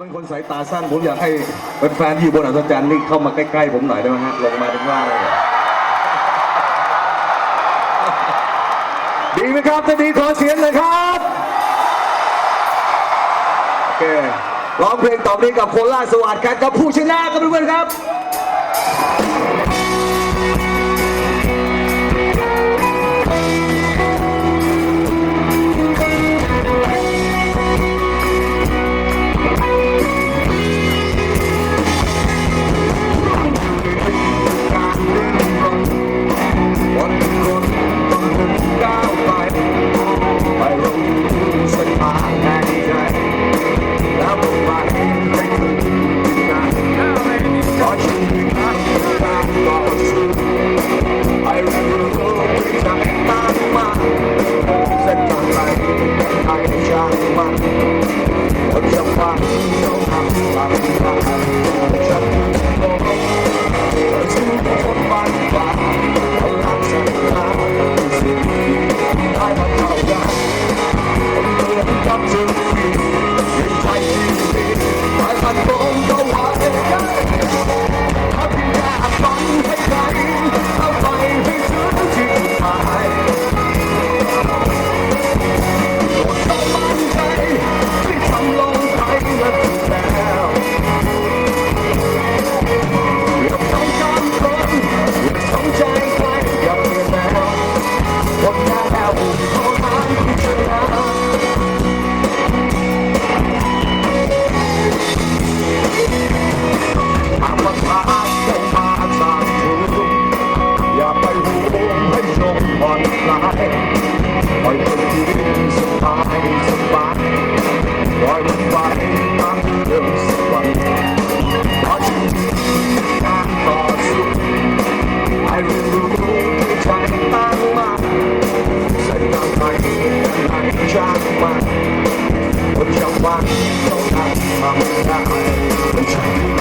เป็นคนสายตาสั้นผมอยากให้แฟนๆที่อยู่บนอัศจรรย์นี่เข้ามาใกล้ๆผมหน่อยได้ไหมฮะลงมาถึงว่าเลยดีไหมครับถ้าดีขอเสียงเลยครับโอเคร้องเพลงต่อไปกับโคล่าสวัสดิ์ครับกับผู้ชนะครับเพื่อนครับ Captain. I'm a guy,